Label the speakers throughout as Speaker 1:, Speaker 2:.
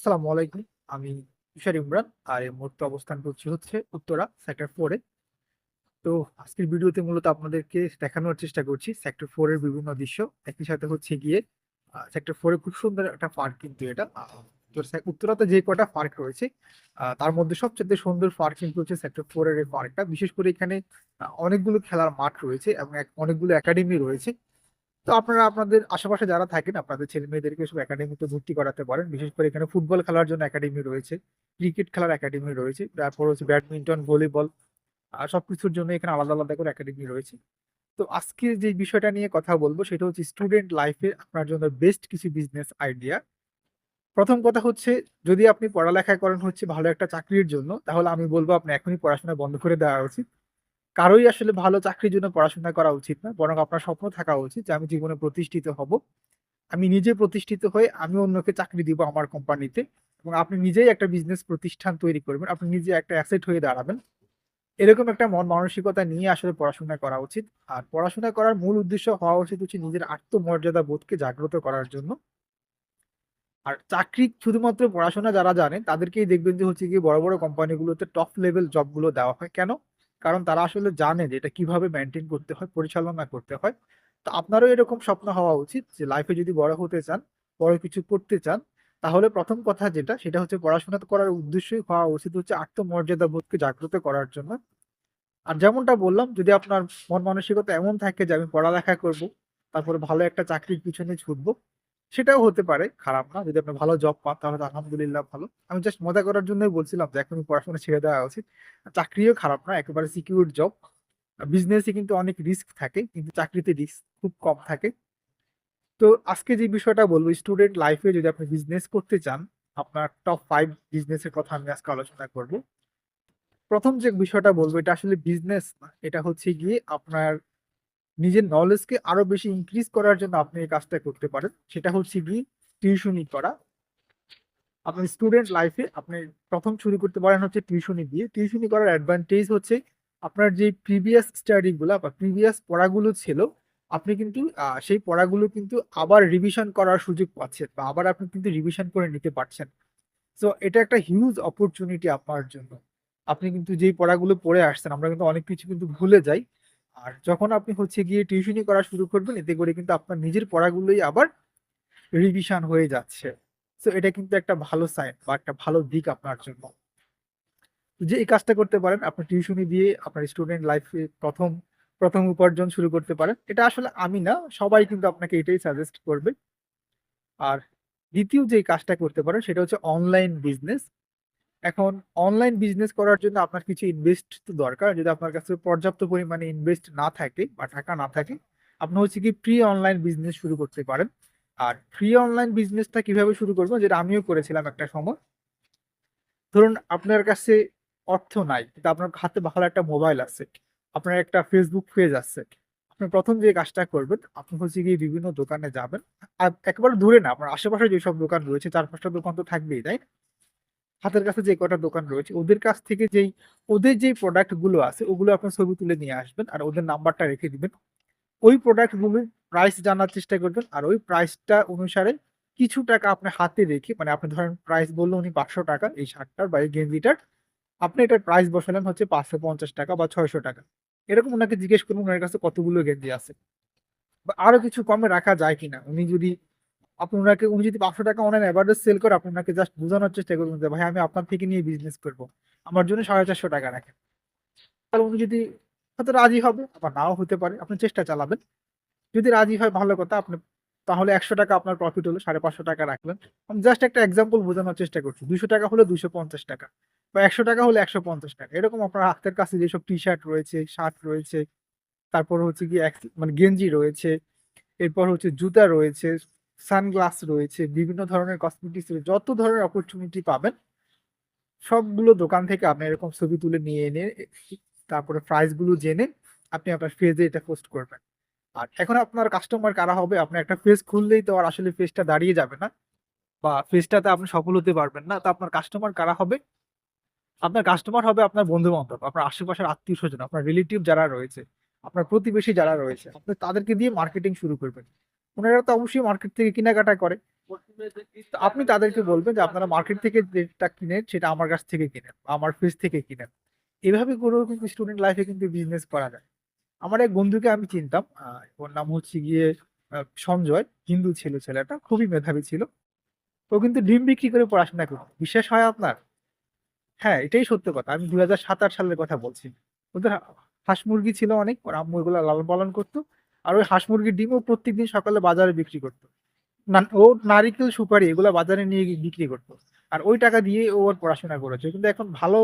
Speaker 1: আসসালামু আলাইকুম। আমি তুষার ইমরান আর এই মুহূর্তে অবস্থান করছি হচ্ছে উত্তরা সেক্টর ফোরে তো আজকের ভিডিওতে মূলত আপনাদেরকে দেখানোর চেষ্টা করছি সেক্টর ফোরের বিভিন্ন দৃশ্য। একই সাথে হচ্ছে গিয়ে সেক্টর ফোরে খুব সুন্দর একটা পার্ক কিন্তু এটা। উত্তরাতে যে কটা পার্ক রয়েছে তার মধ্যে সবচেয়ে সুন্দর পার্ক কিন্তু হচ্ছে সেক্টর ফোরের এই পার্কটা বিশেষ করে এখানে অনেকগুলো খেলার মাঠ রয়েছে এবং অনেকগুলো একাডেমি রয়েছে। তো আপনারা আপনাদের আশেপাশে যারা থাকেন, আপনাদের ছেলে মেয়েদেরকে সব একাডেমিতে ভর্তি করাতে পারেন। বিশেষ করে এখানে ফুটবল খেলার জন্য একাডেমি রয়েছে ক্রিকেট খেলার একাডেমি রয়েছে, তারপর হচ্ছে ব্যাডমিন্টন ভলিবল আর সব কিছুর জন্য এখানে আলাদা আলাদা করে একাডেমি রয়েছে। তো আজকে যে বিষয়টা নিয়ে কথা বলব, সেটা হচ্ছে স্টুডেন্ট লাইফে আপনার জন্য বেস্ট কিছু বিজনেস আইডিয়া প্রথম কথা হচ্ছে, যদি আপনি পড়ালেখা করেন হচ্ছে ভালো একটা চাকরির জন্য, তাহলে আমি বলব আপনি এখনই পড়াশোনা বন্ধ করে দেওয়া উচিত। কারোই আসলে ভালো চাকরির জন্য পড়াশোনা করা উচিত না, বরং আপনার স্বপ্ন থাকা উচিত যে আমি জীবনে প্রতিষ্ঠিত হব। আমি নিজে প্রতিষ্ঠিত হয়ে আমি অন্যকে চাকরি দিব আমার কোম্পানিতে এবং আপনি নিজেই একটা বিজনেস প্রতিষ্ঠান তৈরি করবেন, আপনি নিজে একটা অ্যাসেট হয়ে দাঁড়াবেন। এরকম একটা মন মানসিকতা নিয়ে আসলে পড়াশোনা করা উচিত। আর পড়াশোনা করার মূল উদ্দেশ্য হওয়া উচিত হচ্ছে নিজের আত্মমর্যাদা বোধকে জাগ্রত করার জন্য। আর চাকরি শুধুমাত্র পড়াশোনা যারা জানে, তাদেরকেই দেখবেন যে হচ্ছে কি বড় বড় কোম্পানিগুলোতে টপ লেভেল জবগুলো দেওয়া হয়। কেন? কারণ তারা আসলে জানে যে এটা কীভাবে মেনটেন করতে হয়, পরিচালনা করতে হয়। তো আপনারও এরকম স্বপ্ন হওয়া উচিত যে লাইফে যদি বড় হতে চান, বড় কিছু করতে চান, তাহলে প্রথম কথা যেটা, সেটা হচ্ছে পড়াশোনা করার উদ্দেশ্যই হওয়া উচিত হচ্ছে আত্মমর্যাদা বোধকে জাগ্রত করার জন্য। আর যেমনটা বললাম, যদি আপনার মন মানসিকতা এমন থাকে যে আমি পড়ালেখা করব, তারপরে ভালো একটা চাকরির পিছনে ছুটবো সেটাও হতে পারে, খারাপ না। যদি আপনি ভালো জব পান, তাহলে আলহামদুলিল্লাহ ভালো। আমি জাস্ট মজা করার জন্যই বলছিলাম যে, এখন পড়াশোনা ছেড়ে দেওয়া উচিত। চাকরিও খারাপ না, একেবারে সিকিউর জব বিজনেসে কিন্তু অনেক রিস্ক থাকে, কিন্তু চাকরিতে রিস্ক খুব কম থাকে। তো আজকে যে বিষয়টা বলব স্টুডেন্ট লাইফে যদি আপনি বিজনেস করতে চান, আপনার টপ ফাইভ বিজনেসের কথা আমি আজকে আলোচনা করব। প্রথম যে বিষয়টা বলব, এটা আসলে বিজনেস না, এটা হচ্ছে গিয়ে আপনার নিজের নলেজকে আরও বেশি ইনক্রিজ করার জন্য আপনি এই কাজটা করতে পারেন। সেটা হচ্ছে গিয়ে টিউশনি করা। আপনার স্টুডেন্ট লাইফে আপনি প্রথম শুরু করতে পারেন হচ্ছে টিউশনি দিয়ে। টিউশনি করার অ্যাডভান্টেজ হচ্ছে আপনার যে প্রিভিয়াস স্টাডিগুলো বা প্রিভিয়াস পড়াগুলো ছিল, আপনি কিন্তু সেই পড়াগুলো কিন্তু আবার রিভিশন করার সুযোগ পাচ্ছেন বা আবার আপনি কিন্তু রিভিশন করে নিতে পারছেন। সো এটা একটা হিউজ অপরচুনিটি আপনার জন্য। আপনি কিন্তু যেই পড়াগুলো পড়ে আসছেন, আমরা কিন্তু অনেক কিছু কিন্তু ভুলে যাই। আর যখন আপনি হচ্ছে গিয়ে টিউশনি করা শুরু করবেন, এতে করে কিন্তু আপনার নিজের পড়াগুলোই আবার রিভিশন হয়ে যাচ্ছে। সো এটা কিন্তু একটা ভালো সাইন বা একটা ভালো দিক আপনার জন্য। যে এই কাজটা করতে পারেন, আপনার টিউশনি দিয়ে আপনার স্টুডেন্ট লাইফে প্রথম প্রথম উপার্জন শুরু করতে পারেন। এটা আসলে আমি না, সবাই কিন্তু আপনাকে এটাই সাজেস্ট করবে। আর দ্বিতীয় যে কাজটা করতে পারেন, সেটা হচ্ছে অনলাইন বিজনেস এখন অনলাইন বিজনেস করার জন্য আপনার কিছু ইনভেস্ট তো দরকার। যদি আপনার কাছে পর্যাপ্ত পরিমাণে ইনভেস্ট না থাকে বা টাকা না থাকে, আপনি হচ্ছে কি প্রি অনলাইন বিজনেস শুরু করতে পারেন। আর ফ্রি অনলাইন বিজনেসটা কীভাবে শুরু করব যেটা আমিও করেছিলাম একটা সময়। ধরুন আপনার কাছে অর্থ নাই, কিন্তু আপনার হাতে ভালো একটা মোবাইল আছে, আপনার একটা ফেসবুক পেজ আছে, আপনি প্রথম যে কাজটা করবেন, আপনি হচ্ছে গিয়ে বিভিন্ন দোকানে যাবেন। আর একেবারে দূরে না, আপনার আশেপাশে যেসব দোকান রয়েছে, চার পাঁচটা দোকান তো থাকবেই, তাই? হাতের কাছে যে কটা দোকান রয়েছে, ওদের কাছ থেকে যেই, ওদের যেই প্রোডাক্টগুলো আছে, ওগুলো আপনার ছবি তুলে নিয়ে আসবেন আর ওদের নাম্বারটা রেখে দিবেন। ওই প্রোডাক্টগুলোর প্রাইস জানার চেষ্টা করবেন আর ওই প্রাইসটা অনুসারে কিছু টাকা আপনার হাতে রেখে মানে আপনি ধরেন প্রাইস বলল উনি পাঁচশো টাকা, এই শার্টটার বা এই গেঞ্জিটার, আপনি এটার প্রাইস বসালেন হচ্ছে পাঁচশো পঞ্চাশ টাকা বা ছয়শো টাকা। এরকম ওনাকে জিজ্ঞেস করুন, ওনার কাছে কতগুলো গেঞ্জি আছে? বা আরও কিছু কমে রাখা যায় কিনা? উনি যদি আপনি ওনাকে উনি যদি পাঁচশো টাকা অনলাইন অ্যাভারেজ সেল করে, আপনাকে জাস্ট বোঝানোর চেষ্টা করবেন যে, ভাই, আমি আপনার থেকে নিয়ে বিজনেস করব। আমার জন্য সাড়ে চারশো টাকা রাখেন। তাহলে উনি যদি, হয়তো রাজি হবে, আবার নাও হতে পারে, আপনি চেষ্টা চালাবেন। যদি রাজি হয়, ভালো কথা, আপনি, তাহলে একশো টাকা আপনার প্রফিট হলো, সাড়ে পাঁচশো টাকা রাখলেন। আমি জাস্ট একটা এক্সাম্পল বোঝানোর চেষ্টা করছি। দুশো টাকা হলে দুশো পঞ্চাশ টাকা, বা একশো টাকা হলে একশো পঞ্চাশ টাকা। এরকম আপনার হাতের কাছে যেসব টি শার্ট রয়েছে শার্ট রয়েছে, তারপর হচ্ছে কি মানে গেঞ্জি রয়েছে, এরপর হচ্ছে জুতা রয়েছে সানগ্লাস রয়েছে, বিভিন্ন ধরনের কসমেটিক্স যত ধরনের অপরচুনিটি পাবেন, সবগুলো দোকান থেকে আপনি এরকম ছবি তুলে নিয়ে এনে, তারপরে প্রাইসগুলো জেনে আপনি আপনার ফেজে এটা পোস্ট করবেন। আর এখন আপনার কাস্টমার কারা হবে? আপনি একটা ফেজ খুললেই তো আর আসলে ফেজটা দাঁড়িয়ে যাবে না, বা ফেজটাতে আপনি সফল হতে পারবেন না। তো আপনার কাস্টমার কারা হবে? আপনার কাস্টমার হবে আপনার বন্ধু বান্ধব আপনার আশেপাশের আত্মীয় স্বজন আপনার রিলেটিভ যারা রয়েছে, আপনার প্রতিবেশী যারা রয়েছে আপনি তাদেরকে দিয়ে মার্কেটিং শুরু করবেন। ওনারা তো অবশ্যই মার্কেট থেকে কেনাকাটা করে। আপনি তাদেরকে বলবেন যে আপনারা মার্কেট থেকে যেটা কিনেন, সেটা আমার কাছ থেকে কিনেন, আমার ফেস থেকে কিনেন। এভাবে করেও কিন্তু স্টুডেন্ট লাইফে কিন্তু বিজনেস করা যায়। আমার এক বন্ধুকে আমি চিনতাম ওর নাম হচ্ছে গিয়ে সঞ্জয়, হিন্দু ছিল, ছেলেটা, খুবই মেধাবী ছিল। ও কিন্তু ডিম বিক্রি করে পড়াশোনা করতো। বিশ্বাস হয় আপনার? হ্যাঁ এটাই সত্য কথা। আমি দু হাজার সাত আট সালের কথা বলছি। ওদের হাঁস মুরগি ছিল অনেক, ওর আম্মু এগুলো লালন পালন করতো। আর ওই হাঁস মুরগির ডিমও প্রত্যেকদিন সকালে বাজারে বিক্রি করতো। ও নারিকেল, সুপারি এগুলো বাজারে নিয়ে বিক্রি করতো। আর ওই টাকা দিয়ে ও ওর পড়াশোনা করেছে। কিন্তু এখন ভালো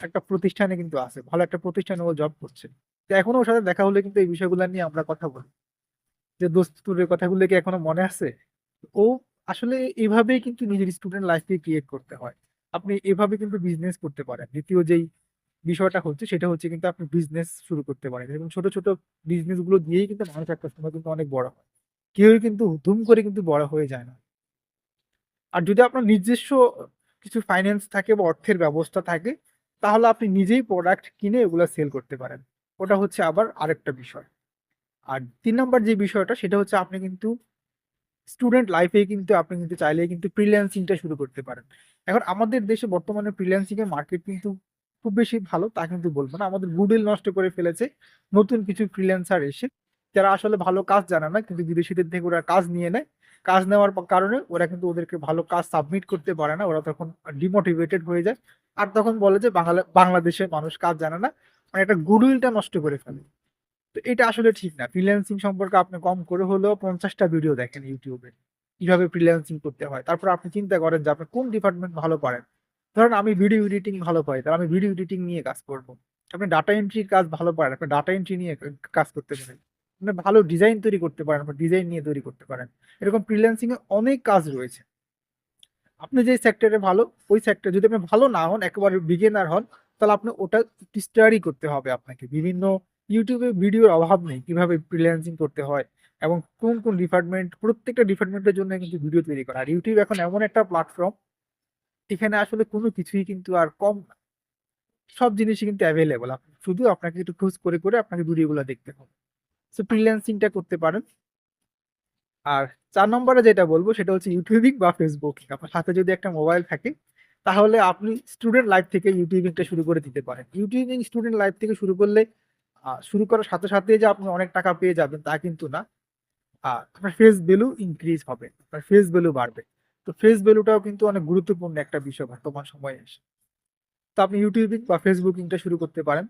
Speaker 1: একটা প্রতিষ্ঠানে কিন্তু আছে, ভালো একটা প্রতিষ্ঠানে ও জব করছে। তো এখনও ওর সাথে দেখা হলে কিন্তু এই বিষয়গুলো নিয়ে আমরা কথা বলি। যে দোস্তুরের কথাগুলো কি এখনও মনে আছে? ও আসলে এভাবেই কিন্তু নিজের স্টুডেন্ট লাইফকে ক্রিয়েট করতে হয়। আপনি এভাবে কিন্তু বিজনেস করতে পারেন। দ্বিতীয় যেই বিষয়টা হচ্ছে সেটা হচ্ছে কিন্তু আপনি বিজনেস শুরু করতে পারেন। এবং ছোট ছোট বিজনেসগুলো দিয়েই কিন্তু মানুষ একটা সময় কিন্তু অনেক বড় হয়। কেউই কিন্তু ধুম করে কিন্তু বড় হয়ে যায় না। আর যদি আপনার নিজস্ব কিছু ফাইন্যান্স থাকে বা অর্থের ব্যবস্থা থাকে, তাহলে আপনি নিজেই প্রোডাক্ট কিনে এগুলো সেল করতে পারেন। ওটা হচ্ছে আবার আরেকটা বিষয়। আর তিন নম্বর যে বিষয়টা, সেটা হচ্ছে আপনি কিন্তু স্টুডেন্ট লাইফে কিন্তু আপনি কিন্তু চাইলে কিন্তু ফ্রিল্যান্সিংটা শুরু করতে পারেন। এখন আমাদের দেশে বর্তমানে ফ্রিল্যান্সিং এর মার্কেট কিন্তু খুব বেশি ভালো, তা কিন্তু বলব না। আমাদের গুডউইল নষ্ট করে ফেলেছে নতুন কিছু ফ্রিল্যান্সার এসে। যারা আসলে ভালো কাজ জানে না, কিন্তু বিদেশিদের থেকে ওরা কাজ নিয়ে নেয়। কাজ নেওয়ার কারণে ওরা কিন্তু ওদেরকে ভালো কাজ সাবমিট করতে পারে না, ওরা তখন ডিমোটিভেটেড হয়ে যায়। আর তখন বলে যে বাংলা বাংলাদেশের মানুষ কাজ জানে না মানে একটা গুডউইলটা নষ্ট করে ফেলে। তো এটা আসলে ঠিক না। ফ্রিল্যান্সিং সম্পর্কে আপনি কম করে হলেও পঞ্চাশটা ভিডিও দেখেন ইউটিউবে। কীভাবে ফ্রিল্যান্সিং করতে হয়। তারপর আপনি চিন্তা করেন যে আপনি কোন ডিপার্টমেন্ট ভালো পারেন ধরেন আমি ভিডিও এডিটিং ভালো পাই, তাহলে আমি ভিডিও এডিটিং নিয়ে কাজ করব। আপনি ডাটা এন্ট্রির কাজ ভালো পারেন, আপনি ডাটা এন্ট্রি নিয়ে কাজ করতে পারেন। আপনি ভালো ডিজাইন তৈরি করতে পারেন, আপনি ডিজাইন নিয়ে তৈরি করতে পারেন। এরকম ফ্রিল্যান্সিং এ অনেক কাজ রয়েছে। আপনি যে সেক্টরে ভালো, ওই সেক্টর যদি আপনি ভালো না হন, একেবারে বিগিনার হন, তাহলে আপনি ওটা স্টাডি করতে হবে আপনাকে। বিভিন্ন ইউটিউবে ভিডিওর অভাব নেই, কীভাবে ফ্রিল্যান্সিং করতে হয় এবং কোন কোন ডিপার্টমেন্ট প্রত্যেকটা ডিপার্টমেন্টের জন্য কিন্তু ভিডিও তৈরি করা। আর ইউটিউব এখন এমন একটা প্ল্যাটফর্ম এখানে আসলে কোনো কিছুই কিন্তু আর কম না। সব জিনিসই কিন্তু অ্যাভেলেবল শুধু আপনাকে একটু খোঁজ করে করে আপনাকে ভিডিওগুলো দেখতে হবে। সো ফ্রিল্যান্সিংটা করতে পারেন। আর চার নম্বরে যেটা বলব, সেটা হচ্ছে ইউটিউবিং বা ফেসবুকিং আপনার সাথে যদি একটা মোবাইল থাকে, তাহলে আপনি স্টুডেন্ট লাইফ থেকে ইউটিউবিংটা শুরু করে দিতে পারেন। ইউটিউবিং স্টুডেন্ট লাইফ থেকে শুরু করলে শুরু করার সাথে সাথে যে আপনি অনেক টাকা পেয়ে যাবেন, তা কিন্তু না। আপনার ফেস ভ্যালু ইনক্রিজ হবে। আপনার ফেস ভ্যালু বাড়বে। তো ফেস ভ্যালুটাও কিন্তু অনেক গুরুত্বপূর্ণ একটা বিষয় বর্তমান সময়ে এসে। তো আপনি ইউটিউবিং বা ফেসবুকিংটা শুরু করতে পারেন।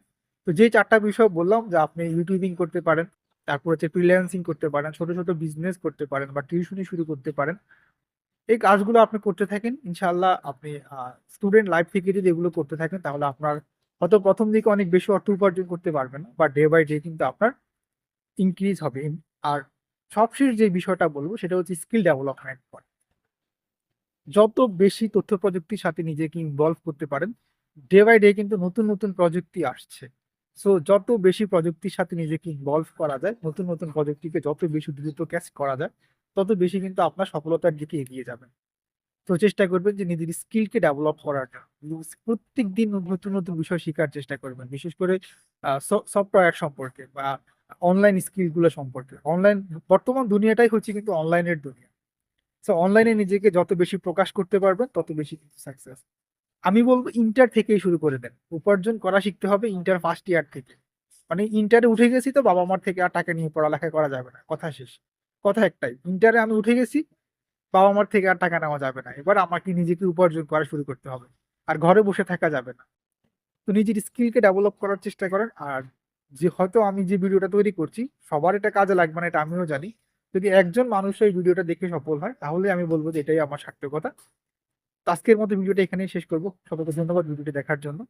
Speaker 1: তো যে চারটা বিষয় বললাম, যে আপনি ইউটিউবিং করতে পারেন, তারপর হচ্ছে ফ্রিল্যান্সিং করতে পারেন, ছোট ছোট বিজনেস করতে পারেন বা টিউশনি শুরু করতে পারেন, এই কাজগুলো আপনি করতে থাকেন। ইনশাল্লাহ আপনি স্টুডেন্ট লাইফ থেকে যদি এগুলো করতে থাকেন, তাহলে আপনার হয়তো প্রথম দিকে অনেক বেশি অর্থ উপার্জন করতে পারবেন বা ডে বাই ডে কিন্তু আপনার ইনক্রিজ হবে। আর সবশেষ যে বিষয়টা বলব, সেটা হচ্ছে স্কিল ডেভেলপমেন্ট যত বেশি তথ্য প্রযুক্তির সাথে নিজেকে ইনভলভ করতে পারেন ডে বাই ডে কিন্তু নতুন নতুন প্রযুক্তি আসছে। সো যত বেশি প্রযুক্তির সাথে নিজেকে ইনভলভ করা যায়, নতুন নতুন প্রযুক্তিকে যত বেশি দ্রুত ক্যাচ করা যায়, তত বেশি কিন্তু আপনার সফলতার দিকে এগিয়ে যাবেন তো চেষ্টা করবেন যে নিজের স্কিলকে ডেভেলপ করার প্রত্যেক দিন নতুন নতুন বিষয় শেখার চেষ্টা করবেন। বিশেষ করে সফটওয়্যার সম্পর্কে বা অনলাইন স্কিলগুলো সম্পর্কে। অনলাইন বর্তমান দুনিয়াটাই হচ্ছে কিন্তু অনলাইনের দুনিয়া। সো অনলাইনে নিজেকে যত বেশি প্রকাশ করতে পারবেন, তত বেশি কিন্তু সাকসেস আমি বলব ইন্টার থেকেই শুরু করে দেন। উপার্জন করা শিখতে হবে ইন্টার ফার্স্ট ইয়ার থেকে। মানে ইন্টারে উঠে গেছি তো, বাবা মার থেকে আর টাকা নিয়ে পড়ালেখা করা যাবে না। কথা শেষ। কথা একটাই ইন্টারে আমি উঠে গেছি, বাবা মার থেকে আর টাকা নেওয়া যাবে না। এবার আমাকে নিজেকে উপার্জন করা শুরু করতে হবে। আর ঘরে বসে থাকা যাবে না। তো নিজের স্কিলকে ডেভেলপ করার চেষ্টা করেন। আর যে হয়তো আমি যে ভিডিওটা তৈরি করছি, সবার এটা কাজে লাগবে না, এটা আমিও জানি। যদি একজন মানুষ এই ভিডিওটা দেখে সফল হয়, তাহলে আমি বলব যে এটাই আমার সার্থকতা। আজকের মতো ভিডিওটা এখানেই শেষ করব। সবাইকে ধন্যবাদ ভিডিওটি দেখার জন্য।